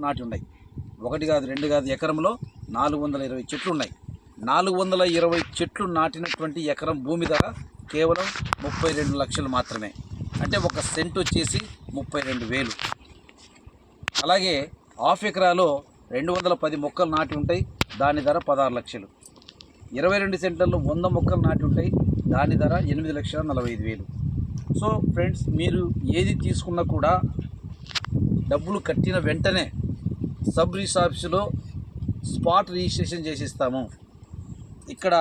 నాటి ఉన్నాయి. ఒకటి కాదు రెండు కాదు ఎకరంలో నాలుగు వందల ఇరవై చెట్లు ఉన్నాయి నాలుగు వందల ఇరవై చెట్లు నాటినటువంటి ఎకరం భూమి ధర కేవలం ముప్పై రెండు లక్షలు మాత్రమే. అంటే ఒక సెంట్ వచ్చేసి ముప్పై రెండు వేలు. అలాగే హాఫ్ ఎకరాలో రెండు వందల పది మొక్కలు నాటి ఉంటాయి దాని ధర పదహారు లక్షలు. ఇరవై రెండు సెంట్లలో వంద మొక్కలు నాటి ఉంటాయి దాని ధర ఎనిమిది లక్షల నలభై ఐదు వేలు. సో ఫ్రెండ్స్ మీరు ఏది తీసుకున్నా కూడా డబ్బులు కట్టిన వెంటనే సబ్ రిజిస్టర్ ఆఫీసులో స్పాట్ రిజిస్ట్రేషన్ చేసిస్తాము. ఇక్కడ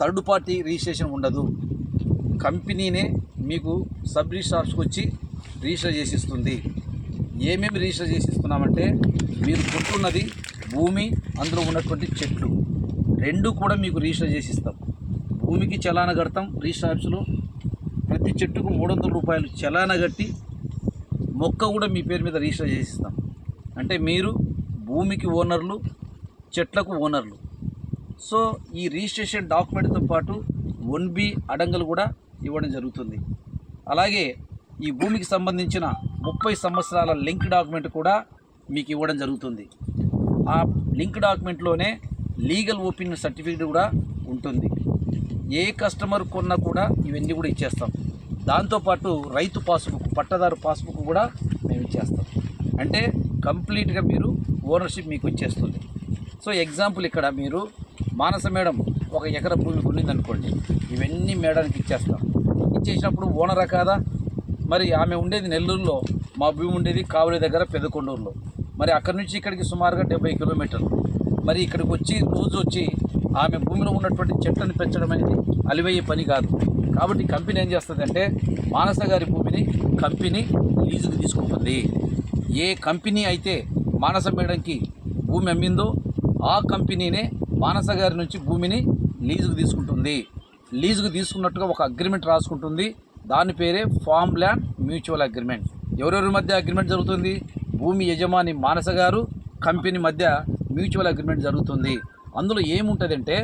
థర్డ్ పార్టీ రిజిస్ట్రేషన్ ఉండదు. కంపెనీనే మీకు సబ్ రిజిస్టర్ ఆఫీస్కి వచ్చి రిజిస్టర్ చేసిస్తుంది. ఏమేమి రిజిస్టర్ చేసిస్తున్నామంటే మీరు కొట్టున్నది భూమి అందులో ఉన్నటువంటి చెట్లు. రెండు కూడా మీకు రిజిస్టర్ చేసి ఇస్తాం భూమికి చలాన కడతాం రిజిస్టర్ ఆఫీసులో ప్రతి చెట్టుకు మూడు వందల రూపాయలు చలాన కట్టి మొక్క కూడా మీ పేరు మీద రిజిస్టర్ చేసి ఇస్తాం అంటే మీరు భూమికి ఓనర్లు చెట్లకు ఓనర్లు. సో ఈ రిజిస్ట్రేషన్ డాక్యుమెంట్తో పాటు వన్ బి అడంగలు కూడా ఇవ్వడం జరుగుతుంది. అలాగే ఈ భూమికి సంబంధించిన ముప్పై సంవత్సరాల లింక్ డాక్యుమెంట్ కూడా మీకు ఇవ్వడం జరుగుతుంది. ఆ లింక్ డాక్యుమెంట్లోనే లీగల్ ఒపీనియన్ సర్టిఫికేట్ కూడా ఉంటుంది. ఏ కస్టమర్ కొన్నా కూడా ఇవన్నీ కూడా ఇచ్చేస్తాం. దాంతోపాటు రైతు పాస్బుక్ పట్టదారు పాస్బుక్ కూడా మేము ఇచ్చేస్తాం. అంటే కంప్లీట్గా మీరు ఓనర్షిప్ మీకు వచ్చేస్తుంది సో ఎగ్జాంపుల్ ఇక్కడ మీరు మానస మేడం ఒక ఎకర భూమి కొనిందనుకోండి ఇవన్నీ మేడానికి ఇచ్చేస్తాం. ఇచ్చేసినప్పుడు ఓనరా కాదా? మరి ఆమె ఉండేది నెల్లూరులో మా భూమి ఉండేది కావలి దగ్గర పెదకొండూరులో. మరి అక్కడి నుంచి ఇక్కడికి సుమారుగా డెబ్బై కిలోమీటర్లు. మరి ఇక్కడికి వచ్చి రోజు వచ్చి ఆమె భూమిలో ఉన్నటువంటి చెట్లను పెంచడం అనేది అలివయ్యే పని కాదు. కాబట్టి కంపెనీ ఏం చేస్తుందంటే మానస గారి భూమిని కంపెనీ లీజుకు తీసుకుంటుంది. ఏ కంపెనీ అయితే మానస మేడంకి భూమి అమ్మిందో ఆ కంపెనీనే మానస గారి నుంచి భూమిని లీజుకు తీసుకుంటుంది. లీజుకు తీసుకున్నట్టుగా ఒక అగ్రిమెంట్ రాసుకుంటుంది. దాని పేరే ఫామ్ ల్యాండ్ మ్యూచువల్ అగ్రిమెంట్. ఎవరెవరి మధ్య అగ్రిమెంట్ జరుగుతుంది? భూమి యజమాని మానస గారు కంపెనీ మధ్య మ్యూచువల్ అగ్రిమెంట్ జరుగుతుంది. అందులో ఏముంటుందంటే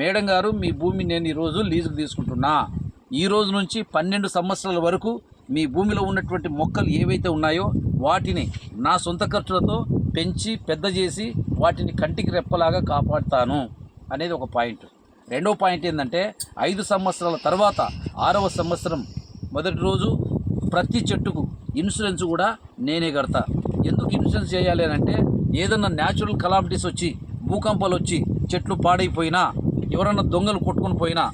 మేడం గారు మీ భూమి నేను ఈరోజు లీజుకు తీసుకుంటున్నా. ఈ రోజు నుంచి పన్నెండు సంవత్సరాల వరకు మీ భూమిలో ఉన్నటువంటి మొక్కలు ఏవైతే ఉన్నాయో వాటిని నా సొంత ఖర్చులతో పెంచి పెద్ద చేసి వాటిని కంటికి రెప్పలాగా కాపాడుతాను అనేది ఒక పాయింట్. రెండో పాయింట్ ఏంటంటే ఐదు సంవత్సరాల తర్వాత ఆరవ సంవత్సరం మొదటి రోజు ప్రతి చెట్టుకు ఇన్సూరెన్స్ కూడా నేనే కడతా. ఎందుకు ఇన్సూరెన్స్ చేయాలి అని అంటే ఏదన్నా న్యాచురల్ కలామిటీస్ వచ్చి భూకంపాలు వచ్చి చెట్లు పాడైపోయినా ఎవరన్నా దొంగలు కొట్టుకొని పోయినా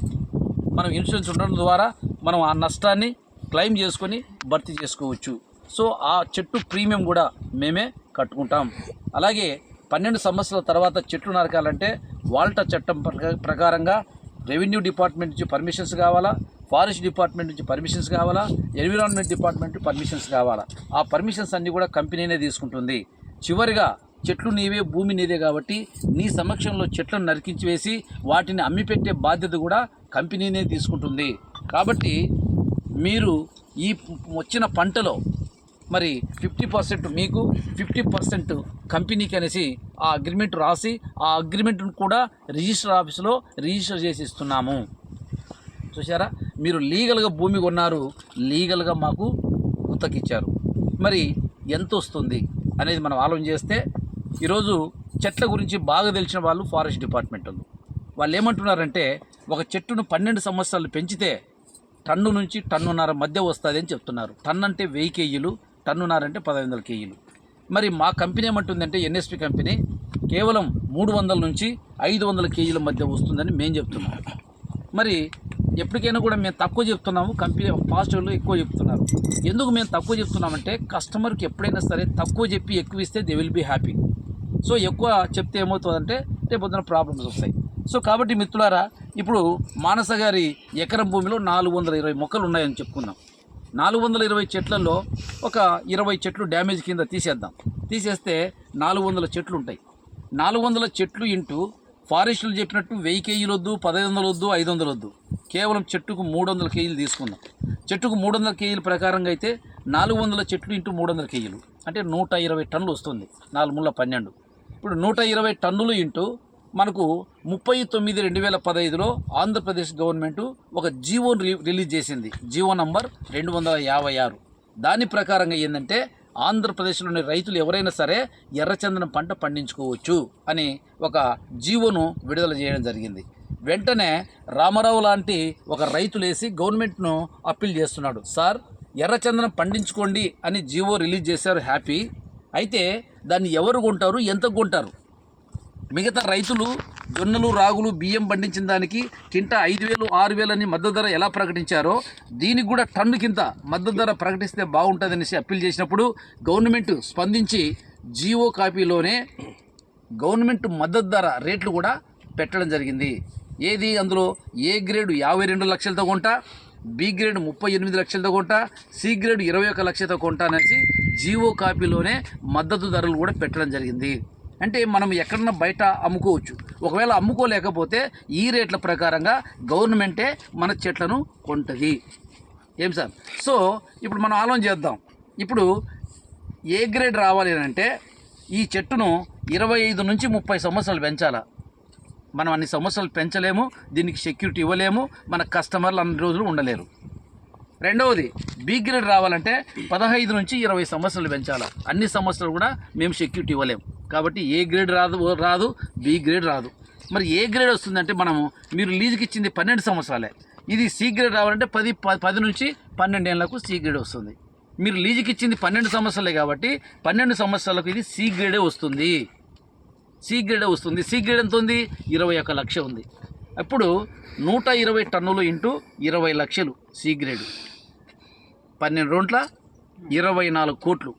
మనం ఇన్సూరెన్స్ ఉండడం ద్వారా మనం ఆ నష్టాన్ని క్లెయిమ్ చేసుకొని భర్తీ చేసుకోవచ్చు. సో ఆ చెట్టు ప్రీమియం కూడా మేమే కట్టుకుంటాం. అలాగే పన్నెండు సంవత్సరాల తర్వాత చెట్లు నరకాలంటే వాల్టా చట్టం ప్రకారంగా రెవెన్యూ డిపార్ట్మెంట్ నుంచి పర్మిషన్స్ కావాలా? ఫారెస్ట్ డిపార్ట్మెంట్ నుంచి పర్మిషన్స్ కావాలా? ఎన్విరాన్మెంట్ డిపార్ట్మెంట్ పర్మిషన్స్ కావాలా? ఆ పర్మిషన్స్ అన్నీ కూడా కంపెనీనే తీసుకుంటుంది. చివరిగా చెట్లు నీవే భూమి నీదే కాబట్టి నీ సమక్షంలో చెట్లను నరికించి వేసి వాటిని అమ్మిపెట్టే బాధ్యత కూడా కంపెనీనే తీసుకుంటుంది. కాబట్టి మీరు ఈ వచ్చిన పంటలో మరి ఫిఫ్టీ పర్సెంట్ మీకు ఫిఫ్టీ పర్సెంట్ కంపెనీకి అనేసి ఆ అగ్రిమెంట్ రాసి ఆ అగ్రిమెంట్ను కూడా రిజిస్టర్ ఆఫీస్లో రిజిస్టర్ చేసి ఇస్తున్నాము. చూసారా మీరు లీగల్గా భూమి కొన్నారు లీగల్గా మాకు గుత్తకిచ్చారు మరి ఎంత వస్తుంది అనేది మనం ఆలోచన చేస్తే ఈరోజు చెట్ల గురించి బాగా తెలిసిన వాళ్ళు ఫారెస్ట్ డిపార్ట్మెంట్ వాళ్ళు ఏమంటున్నారంటే ఒక చెట్టును పన్నెండు సంవత్సరాలు పెంచితే టన్ను నుంచి టన్నున్నర మధ్య వస్తుంది అని చెప్తున్నారు. టన్ అంటే వెయ్యి కేజీలు టన్నున్నర అంటే పదహైదు వందల కేజీలు. మరి మా కంపెనీ ఏమంటుందంటే ఎన్ఎస్పి కంపెనీ కేవలం మూడు వందల నుంచి ఐదు వందల కేజీల మధ్య వస్తుందని మేము చెప్తున్నాం. మరి ఎప్పటికైనా కూడా మేము తక్కువ చెప్తున్నాము కంపెనీ పాజిటివ్లో ఎక్కువ చెప్తున్నారు. ఎందుకు మేము తక్కువ చెప్తున్నామంటే కస్టమర్కి ఎప్పుడైనా సరే తక్కువ చెప్పి ఎక్కువ ఇస్తే they will be happy so ఎక్కువ చెప్తే ఏమవుతుందంటే రేపొద్దున ప్రాబ్లమ్స్ వస్తాయి. సో కాబట్టి మిత్రులారా ఇప్పుడు మానస గారి ఎకరం భూమిలో నాలుగు వందల ఇరవై మొక్కలు ఉన్నాయని చెప్పుకుందాం. నాలుగు వందల ఇరవై చెట్లలో ఒక ఇరవై చెట్లు డ్యామేజ్ కింద తీసేద్దాం. తీసేస్తే నాలుగు వందల చెట్లు ఉంటాయి. నాలుగు వందల చెట్లు ఇంటూ ఫారెస్టులు చెప్పినట్టు వెయ్యి కేజీలు వద్దు పదహైదు వందలు వద్దు ఐదు వందలు వద్దు. కేవలం చెట్టుకు మూడు వందల కేజీలు తీసుకుందాం. చెట్టుకు మూడు వందల కేజీల ప్రకారంగా అయితే నాలుగు వందల చెట్లు ఇంటూ మూడు వందల కేజీలు. అంటే నూట ఇరవై టన్నులు వస్తుంది. నాలుగు ముళ్ళ పన్నెండు. ఇప్పుడు నూట ఇరవై టన్నులు ఇంటూ మనకు ముప్పై తొమ్మిది రెండు వేల పదహైదులో ఆంధ్రప్రదేశ్ గవర్నమెంట్ ఒక జీవో రి- రిలీజ్ చేసింది. జీవో నంబర్ రెండు వందల యాభై ఆరు. దాని ప్రకారంగా ఏంటంటే ఆంధ్రప్రదేశ్లోని రైతులు ఎవరైనా సరే ఎర్రచందనం పంట పండించుకోవచ్చు అని ఒక జీవోను విడుదల చేయడం జరిగింది. వెంటనే రామారావు లాంటి ఒక రైతులేసి గవర్నమెంట్ను అప్పీల్ చేస్తున్నాడు. సార్ ఎర్రచందనం పండించుకోండి అని జీవో రిలీజ్ చేశారు హ్యాపీ. అయితే దాన్ని ఎవరు కొంటారు? ఎంత కొంటారు? మిగతా రైతులు జొన్నలు రాగులు బియ్యం పండించిన దానికి కింట ఐదు వేలు ఆరు వేలు అని మద్దతు ధర ఎలా ప్రకటించారో దీనికి కూడా టన్ను కింద మద్దతు ధర ప్రకటిస్తే బాగుంటుందనేసి అప్పీల్ చేసినప్పుడు గవర్నమెంట్ స్పందించి జీవో కాపీలోనే గవర్నమెంట్ మద్దతు ధర రేట్లు కూడా పెట్టడం జరిగింది. ఏది అందులో? ఏ గ్రేడ్ యాభై రెండు లక్షలతో కొంటా బి గ్రేడ్ ముప్పై ఎనిమిది లక్షలతో కొంటా సి గ్రేడ్ ఇరవై ఒక లక్షలతో కొంటా అనేసి జీవో కాపీలోనే మద్దతు ధరలు కూడా పెట్టడం జరిగింది. అంటే మనం ఎక్కడన్నా బయట అమ్ముకోవచ్చు. ఒకవేళ అమ్ముకోలేకపోతే ఈ రేట్ల ప్రకారంగా గవర్నమెంటే మన చెట్లను కొంటది. ఏం సార్? సో ఇప్పుడు మనం ఆలోచన చేద్దాం. ఇప్పుడు ఏ గ్రేడ్ రావాలి అని అంటే ఈ చెట్టును ఇరవై ఐదు నుంచి ముప్పై సంవత్సరాలు పెంచాలా? మనం అన్ని సంవత్సరాలు పెంచలేము దీనికి సెక్యూరిటీ ఇవ్వలేము మన కస్టమర్లు అన్ని రోజులు ఉండలేరు. రెండవది బి గ్రేడ్ రావాలంటే పదహైదు నుంచి ఇరవై సంవత్సరాలు పెంచాలా? అన్ని సంవత్సరాలు కూడా మేము సెక్యూరిటీ ఇవ్వలేము. కాబట్టి ఏ గ్రేడ్ రాదు రాదు బి గ్రేడ్ రాదు. మరి ఏ గ్రేడ్ వస్తుందంటే మనము మీరు లీజుకి ఇచ్చింది పన్నెండు సంవత్సరాలే. ఇది సి గ్రేడ్ రావాలంటే పది పది నుంచి పన్నెండు ఏళ్ళకు సి గ్రేడ్ వస్తుంది. మీరు లీజుకి ఇచ్చింది పన్నెండు సంవత్సరాలే కాబట్టి పన్నెండు సంవత్సరాలకు ఇది సి గ్రేడే వస్తుంది. సి గ్రేడే వస్తుంది. సి గ్రేడ్ ఎంత ఉంది? ఇరవై ఒక లక్ష ఉంది. అప్పుడు నూట ఇరవై టన్నులు ఇంటూ ఇరవై లక్షలు సి గ్రేడ్. పన్నెండు రోంట్ల ఇరవై నాలుగు కోట్లు.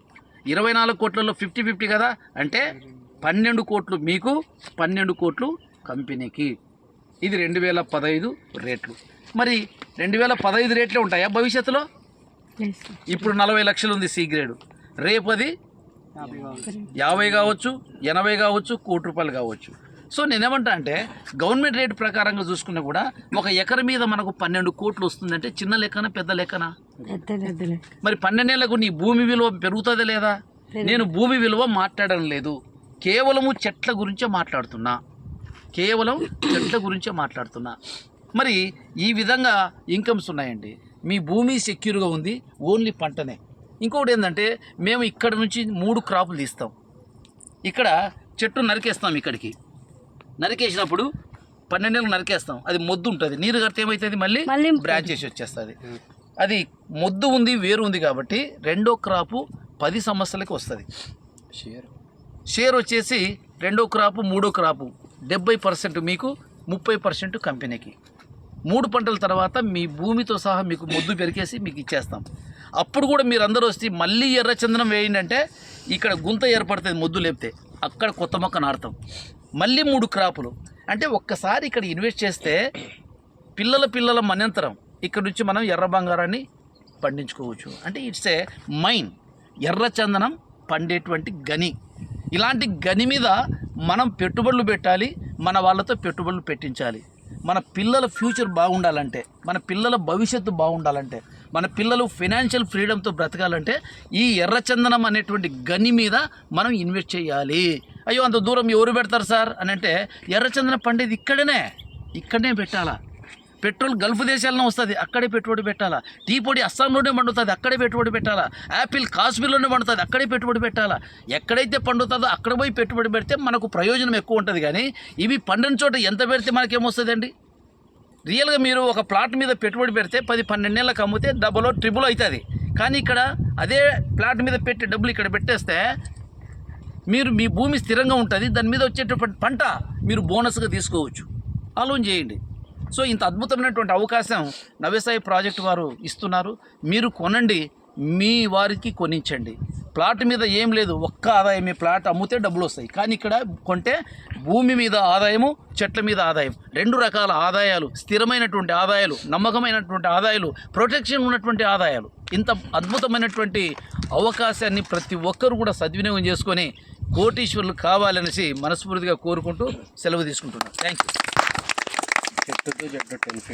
ఇరవై నాలుగు కోట్లలో ఫిఫ్టీ ఫిఫ్టీ కదా? అంటే పన్నెండు కోట్లు మీకు పన్నెండు కోట్లు కంపెనీకి. ఇది రెండు వేల పదహైదు రేట్లు. మరి రెండు వేల పదహైదు రేట్లే ఉంటాయా భవిష్యత్తులో? ఇప్పుడు నలభై లక్షలు ఉంది సి గ్రేడ్. రేపు అది యాభై కావచ్చు ఎనభై కావచ్చు కోటి రూపాయలు కావచ్చు. సో నేనేమంటా అంటే గవర్నమెంట్ రేట్ ప్రకారంగా చూసుకున్నా కూడా ఒక ఎకరం మీద మనకు పన్నెండు కోట్లు వస్తుందంటే చిన్న లెక్కన పెద్ద లెక్కనా? మరి పన్నెండేళ్ళకు నీ భూమి విలువ పెరుగుతుందా లేదా? నేను భూమి విలువ మాట్లాడడం లేదు. కేవలము చెట్ల గురించే మాట్లాడుతున్నా. కేవలం చెట్ల గురించే మాట్లాడుతున్నా. మరి ఈ విధంగా ఇన్కమ్స్ ఉన్నాయండి. మీ భూమి సెక్యూర్గా ఉంది ఓన్లీ పంటనే. ఇంకొకటి ఏంటంటే మేము ఇక్కడ నుంచి మూడు క్రాపులు తీస్తాం. ఇక్కడ చెట్టు నరికేస్తాం ఇక్కడికి. నరికేసినప్పుడు పన్నెండేళ్ళు నరికేస్తాం. అది మొద్దు ఉంటుంది. నీరు కడితే ఏమవుతుంది మళ్ళీ? మళ్ళీ బ్రాంచ్ చేసి వచ్చేస్తుంది. అది మొద్దు ఉంది వేరు ఉంది కాబట్టి రెండో క్రాపు పది సంవత్సరాలకి వస్తుంది. షేర్. షేర్ వచ్చేసి రెండో క్రాపు మూడో క్రాపు. డెబ్బై పర్సెంట్ మీకు ముప్పై పర్సెంట్ కంపెనీకి. మూడు పంటల తర్వాత మీ భూమితో సహా మీకు మొద్దు పెరికేసి మీకు ఇచ్చేస్తాం. అప్పుడు కూడా మీరు అందరూ వస్తే మళ్ళీ ఎర్రచందనం వేయండి అంటే ఇక్కడ గుంత ఏర్పడుతుంది మొద్దు లేపితే. అక్కడ కొత్త మొక్క నాటుతాం మళ్ళీ మూడు క్రాపులు. అంటే ఒక్కసారి ఇక్కడ ఇన్వెస్ట్ చేస్తే పిల్లల పిల్లల మనంతరం ఇక్కడ నుంచి మనం ఎర్ర బంగారాన్ని పండించుకోవచ్చు. అంటే ఇట్స్ ఏ మైన్. ఎర్ర చందనం పండేటువంటి గని. ఇలాంటి గని మీద మనం పెట్టుబడులు పెట్టాలి మన వాళ్ళతో పెట్టుబడులు పెట్టించాలి. మన పిల్లల ఫ్యూచర్ బాగుండాలంటే మన పిల్లల భవిష్యత్తు బాగుండాలంటే మన పిల్లలు ఫైనాన్షియల్ ఫ్రీడమ్తో బ్రతకాలంటే ఈ ఎర్రచందనం అనేటువంటి గని మీద మనం ఇన్వెస్ట్ చేయాలి. అయ్యో అంత దూరం ఎవరు పెడతారు సార్? అని అంటే ఎర్రచందన పండేది ఇక్కడనే ఇక్కడనే పెట్టాలా. పెట్రోల్ గల్ఫ్ దేశాలను వస్తుంది అక్కడే పెట్టుబడి పెట్టాలా. టీ పొడి అస్సాంలోనే పండుతుంది అక్కడే పెట్టుబడి పెట్టాలా. యాపిల్ కాశ్మీర్లోనే పండుతుంది అక్కడే పెట్టుబడి పెట్టాలా. ఎక్కడైతే పండుతుందో అక్కడ పోయి పెట్టుబడి పెడితే మనకు ప్రయోజనం ఎక్కువ ఉంటుంది కానీ ఇవి పండిన చోట ఎంత పెడితే మనకేమొస్తుందండి రియల్గా మీరు ఒక ప్లాట్ మీద పెట్టుబడి పెడితే పది పన్నెండేళ్ళకి అమ్మితే డబుల్ ట్రిబుల్ అవుతుంది. కానీ ఇక్కడ అదే ప్లాట్ మీద పెట్టి డబ్బులు ఇక్కడ పెట్టేస్తే మీరు మీ భూమి స్థిరంగా ఉంటుంది దాని మీద వచ్చేటటువంటి పంట మీరు బోనస్గా తీసుకోవచ్చు. ఆలోచన చేయండి. సో ఇంత అద్భుతమైనటువంటి అవకాశం నవ్యసాయి ప్రాజెక్ట్ వారు ఇస్తున్నారు. మీరు కొనండి మీ వారికి కొనించండి. ప్లాట్ మీద ఏం లేదు ఒక్క ఆదాయం మీ ప్లాట్ అమ్మితే డబ్బులు వస్తాయి. కానీ ఇక్కడ కొంటే భూమి మీద ఆదాయము చెట్ల మీద ఆదాయం. రెండు రకాల ఆదాయాలు స్థిరమైనటువంటి ఆదాయాలు నమ్మకమైనటువంటి ఆదాయాలు ప్రొటెక్షన్ ఉన్నటువంటి ఆదాయాలు. ఇంత అద్భుతమైనటువంటి అవకాశాన్ని ప్రతి ఒక్కరు కూడా సద్వినియోగం చేసుకొని కోటీశ్వరులు కావాలనేసి మనస్ఫూర్తిగా కోరుకుంటూ సెలవు తీసుకుంటున్నాను థ్యాంక్ యూ